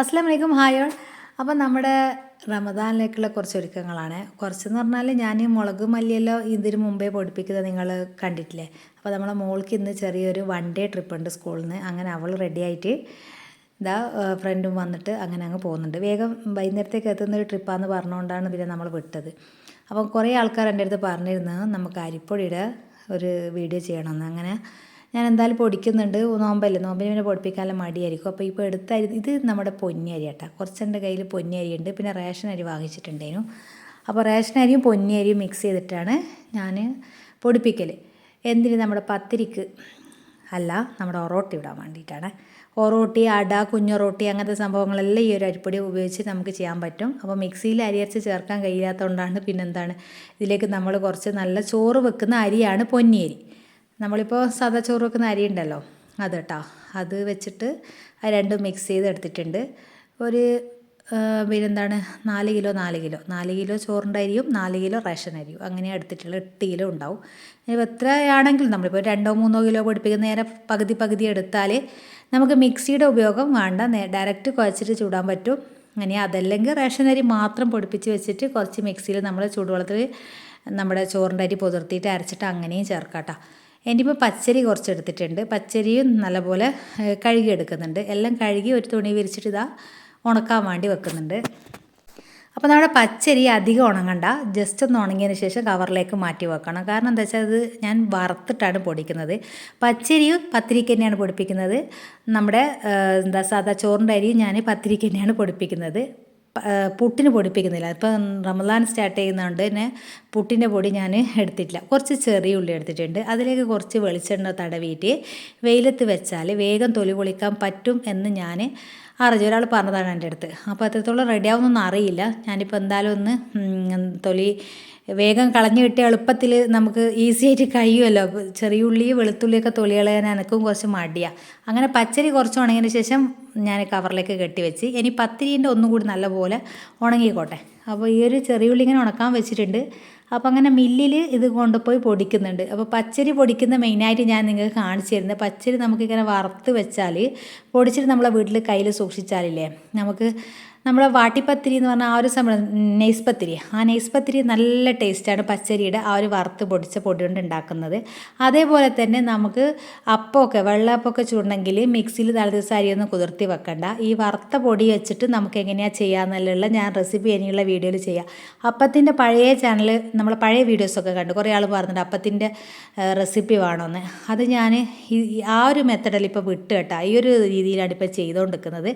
അസ്സാം വലൈക്കും hi all അപ്പം നമ്മുടെ റമദാനിലേക്കുള്ള കുറച്ച് ഒരുക്കങ്ങളാണ്. കുറച്ചെന്ന് പറഞ്ഞാൽ ഞാൻ ഈ മുളക് മല്ലിയെല്ലാം ഇതിന് മുമ്പേ പൊടിപ്പിക്കുന്നത് നിങ്ങൾ കണ്ടിട്ടില്ലേ? അപ്പോൾ നമ്മളെ മോൾക്ക് ഇന്ന് ചെറിയൊരു വൺ ഡേ ട്രിപ്പ് ഉണ്ട് സ്കൂളിൽ നിന്ന് അങ്ങനെ അവൾ റെഡിയായിട്ട് ഇതാ ഫ്രണ്ടും വന്നിട്ട് അങ്ങനെ അങ്ങ് പോകുന്നുണ്ട്. വേഗം വൈകുന്നേരത്തേക്ക് എത്തുന്ന ഒരു ട്രിപ്പാന്ന് പറഞ്ഞുകൊണ്ടാണ് പിന്നെ നമ്മൾ വിട്ടത്. അപ്പം കുറേ ആൾക്കാർ എന്റെ അടുത്ത് പറഞ്ഞിരുന്നു നമുക്ക് അരിപ്പൊടിയുടെ ഒരു വീഡിയോ ചെയ്യണമെന്ന്. അങ്ങനെ ഞാൻ എന്തായാലും പൊടിക്കുന്നുണ്ട് നോമ്പല്ലേ? നോമ്പിന് പിന്നെ പൊടിപ്പിക്കാനുള്ള മടിയായിരിക്കും. അപ്പോൾ ഇപ്പോൾ എടുത്ത ഇത് നമ്മുടെ പൊന്നി അരി കേട്ടോ കുറച്ച് എന്റെ കയ്യിൽ പൊന്നി ഉണ്ട് പിന്നെ റേഷൻ അരി വാങ്ങിച്ചിട്ടുണ്ടേനു അപ്പോൾ റേഷൻ അരിയും പൊന്നി അരിയും മിക്സ് ചെയ്തിട്ടാണ് ഞാൻ പൊടിപ്പിക്കൽ എന്തിന്? നമ്മുടെ പത്തിരിക്ക് അല്ല നമ്മുടെ ഒറോട്ടി ഇടാൻ വേണ്ടിയിട്ടാണ്. ഒറോട്ടി അട കുഞ്ഞൊറോട്ടി അങ്ങനത്തെ സംഭവങ്ങളെല്ലാം ഈ ഒരു അരിപ്പൊടി ഉപയോഗിച്ച് നമുക്ക് ചെയ്യാൻ പറ്റും. അപ്പോൾ മിക്സിയിൽ അരി ചേർക്കാൻ കഴിയാത്തതുകൊണ്ടാണ് പിന്നെന്താണ്. ഇതിലേക്ക് നമ്മൾ കുറച്ച് നല്ല ചോറ് വെക്കുന്ന അരിയാണ് പൊന്നിയരി. നമ്മളിപ്പോൾ സാധാ ചോറ് വെക്കുന്ന അരി ഉണ്ടല്ലോ അത് കേട്ടോ അത് വെച്ചിട്ട് അത് രണ്ടും മിക്സ് ചെയ്ത് എടുത്തിട്ടുണ്ട് ഒരു പിന്നെന്താണ്? നാല് കിലോ നാല് കിലോ. നാല് കിലോ ചോറിന്റെ അരിയും നാല് കിലോ റേഷൻ അരിയും. അങ്ങനെ എടുത്തിട്ടുള്ള എട്ട് കിലോ ഉണ്ടാവും. ഇനിയിപ്പോൾ എത്രയാണെങ്കിലും നമ്മളിപ്പോൾ രണ്ടോ മൂന്നോ കിലോ പൊടിപ്പിക്കുന്ന നേരെ പകുതി പകുതി എടുത്താൽ നമുക്ക് മിക്സിയുടെ ഉപയോഗം വേണ്ട. ഡയറക്റ്റ് കുഴച്ചിട്ട് ചൂടാൻ പറ്റും. അങ്ങനെ അതല്ലെങ്കിൽ റേഷൻ അരി മാത്രം പൊടിപ്പിച്ച് വെച്ചിട്ട് കുറച്ച് മിക്സിയിൽ നമ്മൾ ചൂടുവെള്ളത്തിൽ നമ്മുടെ ചോറിന്റെ അരി പുതിർത്തിയിട്ട് അരച്ചിട്ട് അങ്ങനെയും ചേർക്കാം കേട്ടോ ഇനിയിപ്പോൾ പച്ചരി കുറച്ചെടുത്തിട്ടുണ്ട്. പച്ചരിയും നല്ലപോലെ കഴുകി എടുക്കുന്നുണ്ട് എല്ലാം കഴുകി ഒരു തുണി വിരിച്ചിട്ട് ഇതാ ഉണക്കാൻ വേണ്ടി വെക്കുന്നുണ്ട്. അപ്പോൾ നമ്മുടെ പച്ചരി അധികം ഉണങ്ങണ്ട. ജസ്റ്റ് ഒന്ന് ഉണങ്ങിയതിന് ശേഷം കവറിലേക്ക് മാറ്റി വെക്കണം. കാരണം എന്താ വെച്ചാൽ അത് ഞാൻ വറുത്തിട്ടാണ് പൊടിക്കുന്നത്. പച്ചരിയും പത്തിരിക്ക് തന്നെയാണ് പൊടിപ്പിക്കുന്നത്. നമ്മുടെ എന്താ സാധാ ചോറിന്റെ അരിയും ഞാൻ പത്തിരിക്ക് തന്നെയാണ് പൊടിപ്പിക്കുന്നത്. പുട്ടിന് പൊടിപ്പിക്കുന്നില്ല. ഇപ്പം റമദാൻ സ്റ്റാർട്ട് ചെയ്യുന്നതുകൊണ്ട് തന്നെ പുട്ടിന്റെ പൊടി ഞാൻ എടുത്തിട്ടില്ല. കുറച്ച് ചെറിയ ഉള്ളി എടുത്തിട്ടുണ്ട്. അതിലേക്ക് കുറച്ച് വെളിച്ചെണ്ണ തടവിയിട്ട് വെയിലത്ത് വെച്ചാൽ വേഗം തൊലി പൊളിക്കാൻ പറ്റും എന്ന് ഞാൻ അറിഞ്ഞു. ഒരാൾ പറഞ്ഞതാണ് എന്റെ അടുത്ത്. അപ്പോൾ എത്രത്തോളം റെഡി ആവുമെന്നൊന്നും അറിയില്ല. ഞാനിപ്പോൾ എന്തായാലും ഒന്ന് തൊലി വേഗം കളഞ്ഞു കിട്ടിയ എളുപ്പത്തിൽ നമുക്ക് ഈസി ആയിട്ട് കഴിയുമല്ലോ. ചെറിയ ഉള്ളി വെളുത്തുള്ളിയൊക്കെ തൊലി കളയാൻ എനക്കും കുറച്ച് മടിയാണ് അങ്ങനെ പച്ചരി കുറച്ച് ഉണങ്ങിയതിന് ശേഷം ഞാൻ കവറിലേക്ക് കെട്ടി വെച്ച്. ഇനി പത്തിരീന്റെ ഒന്നും കൂടി നല്ലപോലെ ഉണങ്ങിക്കോട്ടെ. അപ്പോൾ ഈ ഒരു ചെറിയ ഉള്ളി ഇങ്ങനെ ഉണക്കാൻ വെച്ചിട്ടുണ്ട്. അപ്പോൾ അങ്ങനെ മില്ലിൽ ഇത് കൊണ്ടുപോയി പൊടിക്കുന്നുണ്ട്. അപ്പോൾ പച്ചരി പൊടിക്കുന്ന മെയിനായിട്ട് ഞാൻ നിങ്ങൾക്ക് കാണിച്ചു തരുന്നത്. പച്ചരി നമുക്കിങ്ങനെ വറുത്ത് വെച്ചാൽ പൊടിച്ചിട്ട് നമ്മളെ വീട്ടിൽ കയ്യിൽ സൂക്ഷിച്ചാലില്ലേ? നമുക്ക് നമ്മുടെ വാട്ടിപ്പത്തിരി എന്ന് പറഞ്ഞാൽ ആ ഒരു സമയം നെയ്സ്പത്തിരി. ആ നെയ്സ്പത്തിരി നല്ല ടേസ്റ്റാണ് പച്ചരിയുടെ ആ ഒരു വറുത്ത് പൊടിച്ച പൊടി കൊണ്ട് ഉണ്ടാക്കുന്നത്. അതേപോലെ തന്നെ നമുക്ക് അപ്പമൊക്കെ വെള്ളപ്പമൊക്കെ ചൂടണമെങ്കിൽ മിക്സിയിൽ തലേ ദിവസം അരിയൊന്നും കുതിർത്തി വെക്കണ്ട. ഈ വറുത്ത പൊടി വെച്ചിട്ട് നമുക്ക് എങ്ങനെയാണ് ചെയ്യാമെന്നുള്ള ഞാൻ റെസിപ്പി ഇനിയുള്ള വീഡിയോയിൽ ചെയ്യാം. അപ്പത്തിന്റെ പഴയ ചാനൽ നമ്മൾ പഴയ വീഡിയോസൊക്കെ കണ്ടു കുറേ ആൾ പറഞ്ഞിട്ടുണ്ട് അപ്പത്തിന്റെ റെസിപ്പി വേണമെന്ന് അത് ഞാൻ ആ ഒരു മെത്തഡിൽ ഇപ്പോൾ വിട്ട് കേട്ടോ. ഈ ഒരു രീതിയിലാണ് ഇപ്പോൾ ചെയ്തുകൊണ്ടിരിക്കുന്നത്.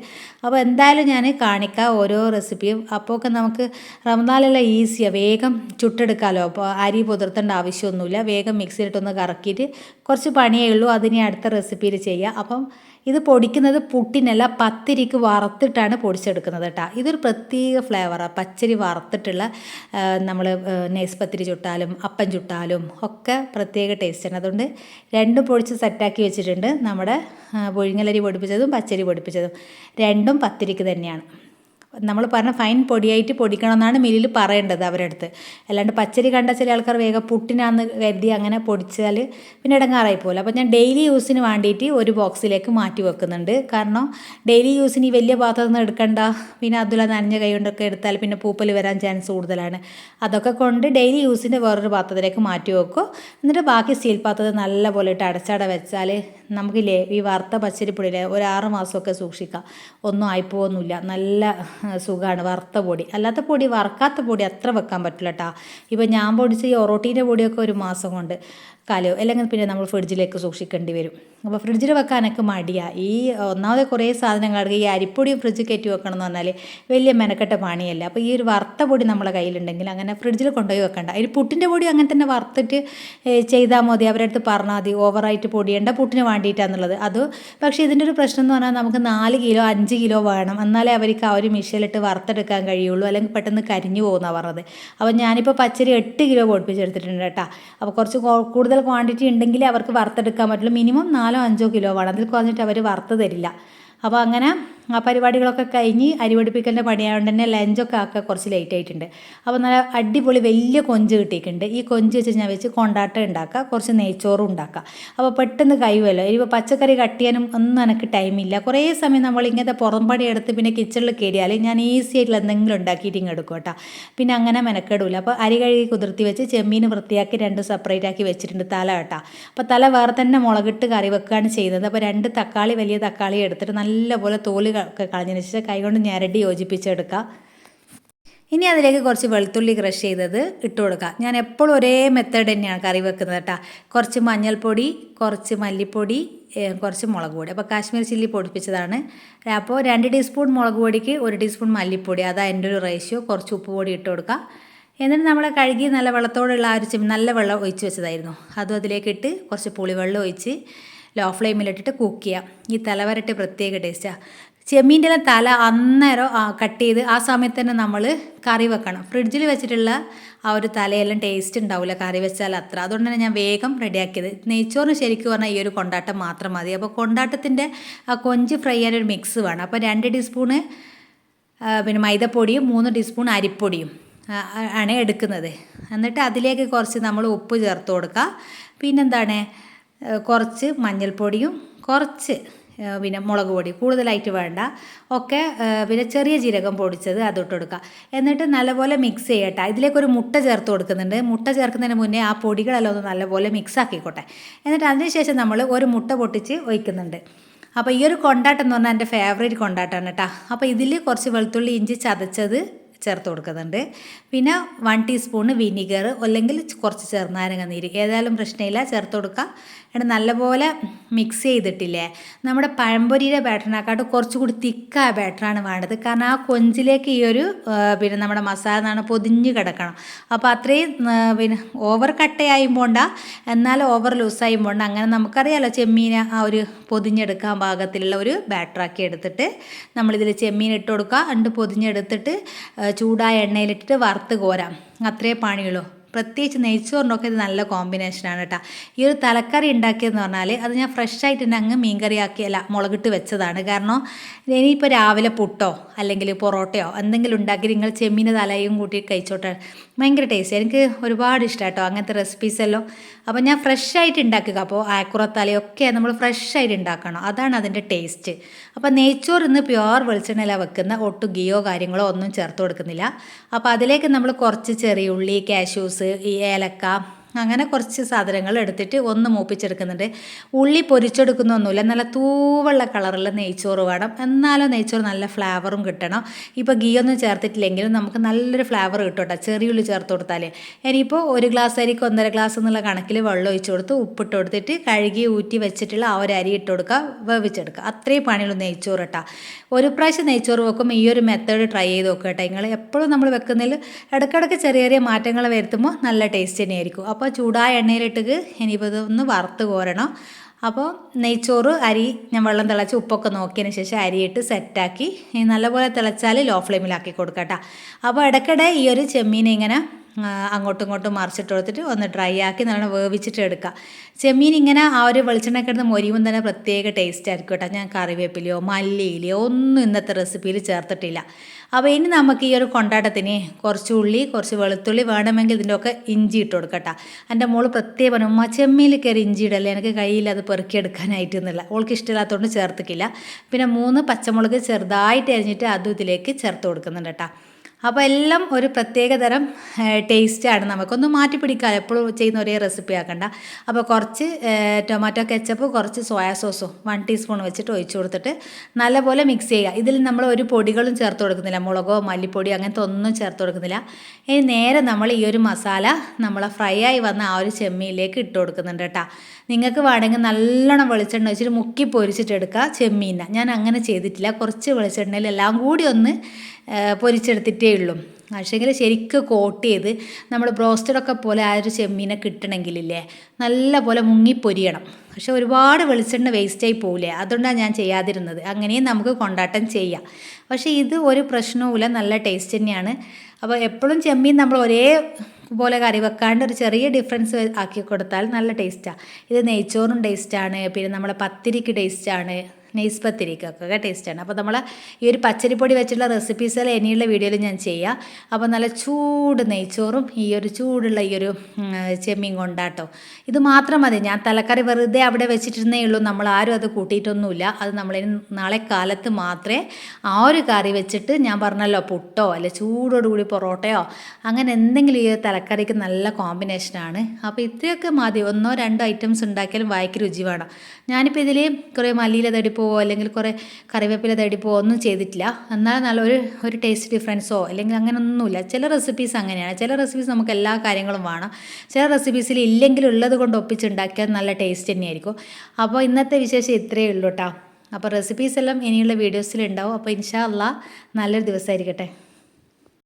അപ്പോൾ എന്തായാലും ഞാൻ കാണിക്കാം. ഓരോ റെസിപ്പിയും. അപ്പോൾ ഒക്കെ നമുക്ക് റമദാനെല്ലാം ഈസിയാണ് വേഗം ചുട്ടെടുക്കാമല്ലോ അപ്പോൾ അരി പുതിർത്തേണ്ട ആവശ്യമൊന്നുമില്ല. വേഗം മിക്സിയിലിട്ടൊന്ന് കറക്കിയിട്ട് കുറച്ച് പണിയേ ഉള്ളൂ. അതിനെ അടുത്ത റെസിപ്പിയിൽ ചെയ്യുക അപ്പം ഇത് പൊടിക്കുന്നത് പുട്ടിനല്ല പത്തിരിക്ക് വറുത്തിട്ടാണ് പൊടിച്ചെടുക്കുന്നത് കേട്ടോ. ഇതൊരു പ്രത്യേക ഫ്ലേവറാണ് പച്ചരി വറുത്തിട്ടുള്ള നമ്മൾ നെയ്സ്പത്തിരി പത്തിരി ചുട്ടാലും അപ്പം ചുട്ടാലും ഒക്കെ പ്രത്യേക ടേസ്റ്റാണ്. അതുകൊണ്ട് രണ്ടും പൊടിച്ച് സെറ്റാക്കി വെച്ചിട്ടുണ്ട്. നമ്മുടെ പുഴുങ്ങലരി പൊടിപ്പിച്ചതും പച്ചരി പൊടിപ്പിച്ചതും. രണ്ടും പത്തിരിക്ക് തന്നെയാണ്. നമ്മൾ പറഞ്ഞ ഫൈൻ പൊടിയായിട്ട് പൊടിക്കണം എന്നാണ് മില്ലിൽ പറയേണ്ടത് അടുത്ത്. അല്ലാണ്ട് പച്ചരി കണ്ട ചില ആൾക്കാർ വേഗം പുട്ടിനാന്ന് കരുതി അങ്ങനെ പൊടിച്ചാൽ പിന്നെ ഇടങ്ങാറായി പോലെ അപ്പോൾ ഞാൻ ഡെയിലി യൂസിന് വേണ്ടിയിട്ട് ഒരു ബോക്സിലേക്ക് മാറ്റി വെക്കുന്നുണ്ട്. കാരണം ഡെയിലി യൂസിന് ഈ വലിയ പാത്രമൊന്നും എടുക്കണ്ട. പിന്നെ അതുപോലെ നനഞ്ഞ കൈ കൊണ്ടൊക്കെ എടുത്താൽ പിന്നെ പൂപ്പൽ വരാൻ ചാൻസ് കൂടുതലാണ്. അതൊക്കെ കൊണ്ട് ഡെയിലി യൂസിന്റെ വേറൊരു പാത്രത്തിലേക്ക് മാറ്റി വെക്കും. എന്നിട്ട് ബാക്കി സ്റ്റീൽ പാത്രത്തിൽ നല്ല പോലെ ഇട്ട് അടച്ചട വെച്ചാൽ നമുക്കില്ലേ ഈ വറുത്ത പച്ചരിപ്പൊടിയിലെ ഒരു ആറ് മാസമൊക്കെ സൂക്ഷിക്കാം. ഒന്നും ആയിപ്പോകുന്നില്ല നല്ല സുഖമാണ് വറുത്ത പൊടി. അല്ലാത്ത പൊടി വറുക്കാത്ത പൊടി അത്ര വെക്കാൻ പറ്റില്ല കേട്ടോ ഇപ്പോൾ ഞാൻ പൊടിച്ച ഈ ഒറോട്ടീന്റെ പൊടിയൊക്കെ ഒരു മാസം കൊണ്ട്. കാലോ അല്ലെങ്കിൽ പിന്നെ നമ്മൾ ഫ്രിഡ്ജിലേക്ക് സൂക്ഷിക്കേണ്ടി വരും. അപ്പോൾ ഫ്രിഡ്ജിൽ വെക്കാനൊക്കെ മടിയാണ് ഈ ഒന്നാമത് കുറേ സാധനങ്ങൾ ഈ അരിപ്പൊടിയും ഫ്രിഡ്ജിൽ കയറ്റി വെക്കണം എന്ന് പറഞ്ഞാൽ വലിയ മെനക്കെട്ട പണിയല്ല. അപ്പോൾ ഈ ഒരു വറുത്ത പൊടി നമ്മളെ കയ്യിലുണ്ടെങ്കിൽ അങ്ങനെ ഫ്രിഡ്ജിൽ കൊണ്ടുപോയി വെക്കണ്ട. ഈ പുട്ടിന്റെ പൊടി അങ്ങനെ തന്നെ വറുത്തിട്ട് ചെയ്താൽ മതി. അവരുടെ അടുത്ത് പറഞ്ഞാൽ മതി. ഓവറായിട്ട് പൊടിയേണ്ട പുട്ടിന് വേണ്ടിയിട്ടാണെന്നുള്ളത് അത് പക്ഷേ ഇതിന്റെ ഒരു പ്രശ്നം എന്ന് പറഞ്ഞാൽ നമുക്ക് നാല് കിലോ അഞ്ച് കിലോ വേണം. എന്നാലേ അവർക്ക് ആ ഒരു മിഷയിലിട്ട് വറുത്തെടുക്കാൻ കഴിയുള്ളൂ. അല്ലെങ്കിൽ പെട്ടെന്ന് കരിഞ്ഞു പോകുന്നതാണ് പറഞ്ഞത്. അപ്പോൾ ഞാനിപ്പോൾ പച്ചരി എട്ട് കിലോ പൊടിപ്പിച്ചെടുത്തിട്ടുണ്ട് കേട്ടോ. അപ്പോൾ കുറച്ച് കൂടുതൽ ക്വാണ്ടിറ്റി ഉണ്ടെങ്കിൽ അവർക്ക് വറുത്തെടുക്കാൻ പറ്റുള്ളൂ. മിനിമം നാലോ അഞ്ചോ കിലോ വേണം അതിൽ കുറഞ്ഞിട്ട് അവർ വറുത്ത് തരില്ല. അപ്പോൾ അങ്ങനെ ആ പരിപാടികളൊക്കെ കഴിഞ്ഞ് അരി പഠിപ്പിക്കലിന്റെ പണിയായതുകൊണ്ട് തന്നെ ലഞ്ചൊക്കെ ആക്കുക കുറച്ച് ലേറ്റ് ആയിട്ടുണ്ട്. അപ്പോൾ നല്ല അടിപൊളി വലിയ കൊഞ്ച് കിട്ടിയിട്ടുണ്ട്. ഈ കൊഞ്ച് വെച്ച് ഞാൻ വെച്ച് കൊണ്ടാട്ടം ഉണ്ടാക്കുക കുറച്ച് നെയ്ച്ചോറും ഉണ്ടാക്കുക അപ്പോൾ പെട്ടെന്ന് കഴിയുമല്ലോ ഇനിയിപ്പോൾ പച്ചക്കറി കട്ട് ചെയ്യാനും ഒന്നും എനിക്ക് ടൈമില്ല കുറേ സമയം നമ്മൾ ഇങ്ങനത്തെ പുറം പണി എടുത്ത് പിന്നെ കിച്ചണിൽ കയറിയാൽ ഞാൻ ഈസി ആയിട്ടുള്ള എന്തെങ്കിലും ഉണ്ടാക്കിയിട്ട് ഇങ്ങ് എടുക്കും കേട്ടോ. പിന്നെ അങ്ങനെ മെനക്കെടില്ല അപ്പോൾ അരി കഴുകി കുതിർത്തി വെച്ച് ചെമ്മീൻ വൃത്തിയാക്കി രണ്ട് സെപ്പറേറ്റ് ആക്കി വെച്ചിട്ടുണ്ട് തല കേട്ടോ. അപ്പോൾ തല വേറെ തന്നെ മുളകിട്ട് കറി വെക്കുകയാണ് ചെയ്യുന്നത്. അപ്പോൾ രണ്ട് തക്കാളി വലിയ തക്കാളി എടുത്തിട്ട് നല്ലപോലെ തോൽ ഒക്കെ കളഞ്ഞതിന് ശേഷം കൈകൊണ്ട് ഞരടി യോജിപ്പിച്ചെടുക്കുക. ഇനി അതിലേക്ക് കുറച്ച് വെളുത്തുള്ളി ക്രഷ് ചെയ്തത് ഇട്ട് കൊടുക്കുക. ഞാൻ എപ്പോഴും ഒരേ മെത്തേഡ് തന്നെയാണ് കറി വെക്കുന്നത് കേട്ടോ. കുറച്ച് മഞ്ഞൾപ്പൊടി കുറച്ച് മല്ലിപ്പൊടി കുറച്ച് മുളക് പൊടി. അപ്പോൾ കാശ്മീർ ചില്ലി പൊടിപ്പിച്ചതാണ്. അപ്പോൾ രണ്ട് ടീസ്പൂൺ മുളക് പൊടിക്ക് ഒരു ടീസ്പൂൺ മല്ലിപ്പൊടി. അതാ എന്റെ ഒരു റേഷ്യോ കുറച്ച് ഉപ്പ് പൊടി ഇട്ട് കൊടുക്കുക. എന്നിട്ട് നമ്മൾ കഴുകി നല്ല വെള്ളത്തോടുള്ള ആ ഒരു ചെമ്മീൻ നല്ല വെള്ളം ഒഴിച്ച് വെച്ചതായിരുന്നു. അതും അതിലേക്ക് ഇട്ട് കുറച്ച് പുളിവെള്ളം ഒഴിച്ച് ലോ ഫ്ലെയിമിലിട്ടിട്ട് കുക്ക് ചെയ്യാം. ഈ തലവരട്ട് പ്രത്യേക ടേസ്റ്റാണ് ചെമ്മീന്റെ തല അന്നേരം കട്ട് ചെയ്ത് ആ സമയത്ത് തന്നെ നമ്മൾ കറി വെക്കണം. ഫ്രിഡ്ജിൽ വെച്ചിട്ടുള്ള ആ ഒരു തലയെല്ലാം ടേസ്റ്റ് ഉണ്ടാവില്ല കറി വെച്ചാൽ അത്ര. അതുകൊണ്ട് തന്നെ ഞാൻ വേഗം റെഡിയാക്കിയത്. നെയ്ച്ചോറിന് ശരിക്കും പറഞ്ഞാൽ ഈ ഒരു കൊണ്ടാട്ടം മാത്രം മതി. അപ്പോൾ കൊണ്ടാട്ടത്തിന്റെ കൊഞ്ച് ഫ്രൈ ചെയ്യാനൊരു മിക്സ് വേണം. അപ്പോൾ രണ്ട് ടീസ്പൂണ് പിന്നെ മൈദപ്പൊടിയും മൂന്ന് ടീസ്പൂൺ അരിപ്പൊടിയും ആണ് എടുക്കുന്നത്. എന്നിട്ട് അതിലേക്ക് കുറച്ച് നമ്മൾ ഉപ്പ് ചേർത്ത് കൊടുക്കുക പിന്നെന്താണ് കുറച്ച് മഞ്ഞൾപ്പൊടിയും കുറച്ച് പിന്നെ മുളക് പൊടി കൂടുതലായിട്ട് വേണ്ട. ഒക്കെ പിന്നെ ചെറിയ ജീരകം പൊടിച്ചത് അതിട്ട് കൊടുക്കുക എന്നിട്ട് നല്ലപോലെ മിക്സ് ചെയ്യട്ടെ. ഇതിലേക്കൊരു മുട്ട ചേർത്ത് കൊടുക്കുന്നുണ്ട്. മുട്ട ചേർക്കുന്നതിന് മുന്നേ ആ പൊടികളെല്ലാം ഒന്ന് നല്ലപോലെ മിക്സ് ആക്കിക്കോട്ടെ. എന്നിട്ട് അതിനുശേഷം നമ്മൾ ഒരു മുട്ട പൊട്ടിച്ച് ഒഴിക്കുന്നുണ്ട്. അപ്പോൾ ഈ ഒരു കൊണ്ടാട്ടം എന്ന് പറഞ്ഞാൽ എന്റെ ഫേവറേറ്റ് കൊണ്ടാട്ടമാണ് കേട്ടോ അപ്പോൾ ഇതിൽ കുറച്ച് വെളുത്തുള്ളി ഇഞ്ചി ചതച്ചത് ചേർത്ത് കൊടുക്കുന്നുണ്ട്. പിന്നെ വൺ ടീസ്പൂണ് വിനിഗർ അല്ലെങ്കിൽ കുറച്ച് ചെറുനാരങ്ങ നീര്. ഏതായാലും പ്രശ്നമില്ല ചേർത്ത് കൊടുക്കുക എന്നിട്ട് നല്ലപോലെ മിക്സ് ചെയ്തിട്ടില്ലേ? നമ്മുടെ പഴംപൊരിയുടെ ബാറ്ററിനെക്കാട്ടും കുറച്ചുകൂടി തിക്കായ ബാറ്ററാണ് വേണ്ടത്. കാരണം ആ കൊഞ്ചിലേക്ക് ഈ ഒരു പിന്നെ നമ്മുടെ മസാല എന്നാണ് പൊതിഞ്ഞ് കിടക്കണം. അപ്പോൾ അത്രയും പിന്നെ ഓവർ കട്ടയായും പോണ്ട. എന്നാൽ ഓവർ ലൂസായും പോണ്ട. അങ്ങനെ നമുക്കറിയാലോ ചെമ്മീനെ ആ ഒരു പൊതിഞ്ഞെടുക്കാൻ പാകത്തിലുള്ള ഒരു ബാറ്ററാക്കി എടുത്തിട്ട് നമ്മളിതിൽ ചെമ്മീൻ ഇട്ട് കൊടുക്കുക. എന്നിട്ട് പൊതിഞ്ഞെടുത്തിട്ട് ചൂടായ എണ്ണയിലിട്ടിട്ട് വറുത്ത് കോരാം. അത്രേ പണിയുള്ളൂ. പ്രത്യേകിച്ച് നെയ്ച്ചോറിനൊക്കെ ഇത് നല്ല കോമ്പിനേഷനാണ് കേട്ടോ ഈ ഒരു തലക്കറി ഉണ്ടാക്കിയതെന്ന് പറഞ്ഞാൽ അത് ഞാൻ ഫ്രഷ് ആയിട്ട് തന്നെ അങ്ങ് മീൻകറിയാക്കിയല്ല മുളകിട്ട് വെച്ചതാണ്. കാരണം ഇനിയിപ്പോൾ രാവിലെ പുട്ടോ അല്ലെങ്കിൽ പൊറോട്ടയോ എന്തെങ്കിലും ഉണ്ടാക്കി നിങ്ങൾ ചെമ്മീന് തലയും കൂട്ടി കഴിച്ചോട്ടെ. ഭയങ്കര ടേസ്റ്റ് എനിക്ക് ഒരുപാട് ഇഷ്ടം കേട്ടോ അങ്ങനത്തെ റെസിപ്പീസ് എല്ലാം. അപ്പോൾ ഞാൻ ഫ്രഷ് ആയിട്ട് ഉണ്ടാക്കുക. അപ്പോൾ ആക്കുറത്തലയൊക്കെ നമ്മൾ ഫ്രഷ് ആയിട്ട് ഉണ്ടാക്കണം. അതാണ് അതിന്റെ ടേസ്റ്റ് അപ്പോൾ നെയ്ച്ചോറ് പ്യുവർ വെളിച്ചെണ്ണയിലാണ് വെക്കുന്ന. ഒട്ടും ഗിയോ കാര്യങ്ങളോ ഒന്നും ചേർത്ത് കൊടുക്കുന്നില്ല. അപ്പോൾ അതിലേക്ക് നമ്മൾ കുറച്ച് ചെറിയ ഉള്ളി കാഷ്യൂസ് ഈ ഏലക്ക അങ്ങനെ കുറച്ച് സാധനങ്ങൾ എടുത്തിട്ട് ഒന്ന് മൂപ്പിച്ചെടുക്കുന്നുണ്ട്. ഉള്ളി പൊരിച്ചെടുക്കുന്നൊന്നുമില്ല. നല്ല തൂവുള്ള കളറുള്ള നെയ്ച്ചോറ് വേണം. എന്നാലും നെയ്ച്ചോറ് നല്ല ഫ്ലേവറും കിട്ടണം. ഇപ്പോൾ ഗീ ഒന്നും ചേർത്തിട്ടില്ലെങ്കിലും നമുക്ക് നല്ലൊരു ഫ്ലേവർ കിട്ടും കേട്ടോ. ചെറിയ ഉള്ളി ചേർത്ത് കൊടുത്താൽ ഇനിയിപ്പോൾ ഒരു ഗ്ലാസ് അരിക്ക് ഒന്നര ഗ്ലാസ് എന്നുള്ള കണക്കിൽ വെള്ളം ഒഴിച്ചു കൊടുത്ത് ഉപ്പിട്ട് കൊടുത്തിട്ട് കഴുകി ഊറ്റി വെച്ചിട്ടുള്ള ആ ഒരു അരി ഇട്ട് കൊടുക്കുക. വേവിച്ചെടുക്കുക. അത്രയും പണിയുള്ളൂ നെയ്ച്ചോറ് കേട്ടോ. ഒരു പ്രാവശ്യം നെയ്ച്ചോറ് വെക്കുമ്പോൾ ഈ ഒരു മെത്തേഡ് ട്രൈ ചെയ്ത് നോക്കുക കേട്ടോ. നിങ്ങൾ എപ്പോഴും നമ്മൾ വെക്കുന്നതിൽ ഇടയ്ക്കിടയ്ക്ക് ചെറിയ ചെറിയ മാറ്റങ്ങൾ വരുത്തുമ്പോൾ നല്ല ടേസ്റ്റ് തന്നെയായിരിക്കും. ചൂടായ എണ്ണയിലിട്ട് ഇനിയിപ്പോൾ ഇതൊന്ന് വറുത്ത് കോരണം. അപ്പോൾ നെയ്ച്ചോറ് അരി ഞാൻ വെള്ളം തിളച്ച് ഉപ്പൊക്കെ നോക്കിയതിന് ശേഷം അരിയിട്ട് സെറ്റാക്കി. നല്ലപോലെ തിളച്ചാൽ ലോ ഫ്ലെയിമിലാക്കി കൊടുക്കട്ടോ. അപ്പോൾ ഇടയ്ക്കിടെ ഈ ഒരു ചെമ്മീനെ ഇങ്ങനെ അങ്ങോട്ടും ഇങ്ങോട്ടും മറിച്ചിട്ട് കൊടുത്തിട്ട് ഒന്ന് ഡ്രൈ ആക്കി നല്ലോണം വേവിച്ചിട്ട് എടുക്കുക ചെമ്മീൻ ഇങ്ങനെ ആ ഒരു വെളിച്ചെണ്ണ കിടന്ന് മൊരിയുമ്പോൾ തന്നെ പ്രത്യേക ടേസ്റ്റ് ആയിരിക്കും കേട്ടോ. ഞാൻ കറിവേപ്പിലയോ മല്ലിയിലയോ ഒന്നും ഇന്നത്തെ റെസിപ്പിയിൽ ചേർത്തിട്ടില്ല. അപ്പോൾ ഇനി നമുക്ക് ഈ ഒരു കൊണ്ടാട്ടത്തിന് കുറച്ച് ഉള്ളി കുറച്ച് വെളുത്തുള്ളി വേണമെങ്കിൽ ഇതിന്റെ ഒക്കെ ഇഞ്ചി ഇട്ട് കൊടുക്കട്ടോ. എന്റെ മോൾ പ്രത്യേകം പറഞ്ഞു ഉമ്മ ചെമ്മീൽ കയറി ഇഞ്ചി ഇടല്ലേ? എനിക്ക് കയ്യിൽ അത് പെറുക്കിയെടുക്കാനായിട്ട് എന്നില്ല. ഓൾക്ക് ഇഷ്ടമില്ലാത്തതുകൊണ്ട് ചേർത്തിക്കില്ല പിന്നെ മൂന്ന് പച്ചമുളക് ചെറുതായിട്ട് അരിഞ്ഞിട്ട് അതും ഇതിലേക്ക് ചേർത്ത് കൊടുക്കുന്നുണ്ട് കേട്ടോ. അപ്പോൾ എല്ലാം ഒരു പ്രത്യേക തരം ടേസ്റ്റാണ് നമുക്കൊന്ന് മാറ്റി പിടിക്കാം എപ്പോഴും ചെയ്യുന്ന ഒരേ റെസിപ്പി ആക്കണ്ട. അപ്പോൾ കുറച്ച് ടൊമാറ്റോ കെച്ചപ്പ് കുറച്ച് സോയാ സോസും വൺ ടീസ്പൂൺ വെച്ചിട്ട് ഒഴിച്ചു കൊടുത്തിട്ട് നല്ലപോലെ മിക്സ് ചെയ്യുക. ഇതിൽ നമ്മൾ ഒരു പൊടികളും ചേർത്ത് കൊടുക്കുന്നില്ല. മുളകോ മല്ലിപ്പൊടി അങ്ങനത്തെ ഒന്നും ചേർത്ത് കൊടുക്കുന്നില്ല. ഇനി നേരെ നമ്മൾ ഈ ഒരു മസാല നമ്മൾ ഫ്രൈ ആയി വന്ന ആ ഒരു ചെമ്മീനിലേക്ക് ഇട്ട് കൊടുക്കുന്നുണ്ട് കേട്ടോ. നിങ്ങൾക്ക് വേണമെങ്കിൽ നല്ലോണം വെളിച്ചെണ്ണ വെച്ചിട്ട് മുക്കി പൊരിച്ചിട്ട് എടുക്കുക ചെമ്മീന ഞാൻ അങ്ങനെ ചെയ്തിട്ടില്ല. കുറച്ച് വെളിച്ചെണ്ണയിൽ എല്ലാം കൂടി ഒന്ന് പൊരിച്ചെടുത്തിട്ടേ ഉള്ളൂ പക്ഷേങ്കിൽ ശരിക്കും കോട്ട് ചെയ്ത് നമ്മൾ ബ്രോസ്റ്റഡൊക്കെ പോലെ ആ ഒരു ചെമ്മീനെ കിട്ടണമെങ്കിലില്ലേ നല്ല പോലെ മുങ്ങിപ്പൊരിയണം. പക്ഷെ ഒരുപാട് വെളിച്ചെണ്ണ വേസ്റ്റായി പോകില്ലേ അതുകൊണ്ടാണ് ഞാൻ ചെയ്യാതിരുന്നത്. അങ്ങനെയും നമുക്ക് കൊണ്ടാട്ടം ചെയ്യാം. പക്ഷേ ഇത് ഒരു പ്രശ്നവുമില്ല നല്ല ടേസ്റ്റ് തന്നെയാണ്. അപ്പോൾ എപ്പോഴും ചെമ്മീൻ നമ്മൾ ഒരേ പോലെ കറി വെക്കാണ്ട് ഒരു ചെറിയ ഡിഫറൻസ് ആക്കി കൊടുത്താൽ നല്ല ടേസ്റ്റാണ് ഇത് നെയ്ച്ചോറും ടേസ്റ്റാണ് പിന്നെ നമ്മുടെ പത്തിരിക്ക് ടേസ്റ്റാണ് നെയ്സ് പത്തിരിക്കൊക്കെ ടേസ്റ്റാണ് അപ്പോൾ നമ്മൾ ഈ ഒരു പച്ചരിപ്പൊടി വെച്ചുള്ള റെസിപ്പീസുകൾ ഇനിയുള്ള വീഡിയോയിൽ ഞാൻ ചെയ്യാം. അപ്പോൾ നല്ല ചൂട് നെയ്ച്ചോറും ഈ ഒരു ചൂടുള്ള ഈ ഒരു ചെമ്മീൻ കൊണ്ടാട്ടോ. ഇത് മാത്രം മതി. ഞാൻ തലക്കറി വെറുതെ അവിടെ വെച്ചിട്ടിരുന്നേ ഉള്ളൂ. നമ്മൾ ആരും അത് കൂട്ടിയിട്ടൊന്നുമില്ല. അത് നമ്മൾ നാളെ കാലത്ത് മാത്രമേ ആ ഒരു കറി വെച്ചിട്ട് ഞാൻ പറഞ്ഞല്ലോ പുട്ടോ അല്ലെ ചൂടോടുകൂടി പൊറോട്ടയോ അങ്ങനെ എന്തെങ്കിലും ഈ തലക്കറിക്ക് നല്ല കോമ്പിനേഷനാണ് അപ്പോൾ ഇത്രയൊക്കെ മതി. ഒന്നോ രണ്ടോ ഐറ്റംസ് ഉണ്ടാക്കിയാലും വായിക്ക് രുചി വേണം. ഞാനിപ്പോൾ ഇതിൽ കുറേ മല്ലിയില തടിപ്പോ അല്ലെങ്കിൽ കുറേ കറിവേപ്പില തടിപ്പോ ഒന്നും ചെയ്തിട്ടില്ല. എന്നാൽ നല്ലൊരു ഒരു ടേസ്റ്റ് ഡിഫറൻസോ അല്ലെങ്കിൽ അങ്ങനെ ഒന്നുമില്ല ചില റെസിപ്പീസ് അങ്ങനെയാണ്. ചില റെസിപ്പീസ് നമുക്ക് എല്ലാ കാര്യങ്ങളും വേണം. ചില റെസിപ്പീസിൽ ഇല്ലെങ്കിൽ ഉള്ളത് കൊണ്ട് ഒപ്പിച്ചുണ്ടാക്കിയാൽ നല്ല ടേസ്റ്റ് തന്നെയായിരിക്കും. അപ്പോൾ ഇന്നത്തെ വിശേഷം ഇത്രയേ ഉള്ളൂ കേട്ടോ അപ്പോൾ റെസിപ്പീസ് എല്ലാം ഇനിയുള്ള വീഡിയോസിലുണ്ടാവും അപ്പോൾ ഇൻഷാ അല്ലാ നല്ലൊരു ദിവസമായിരിക്കട്ടെ.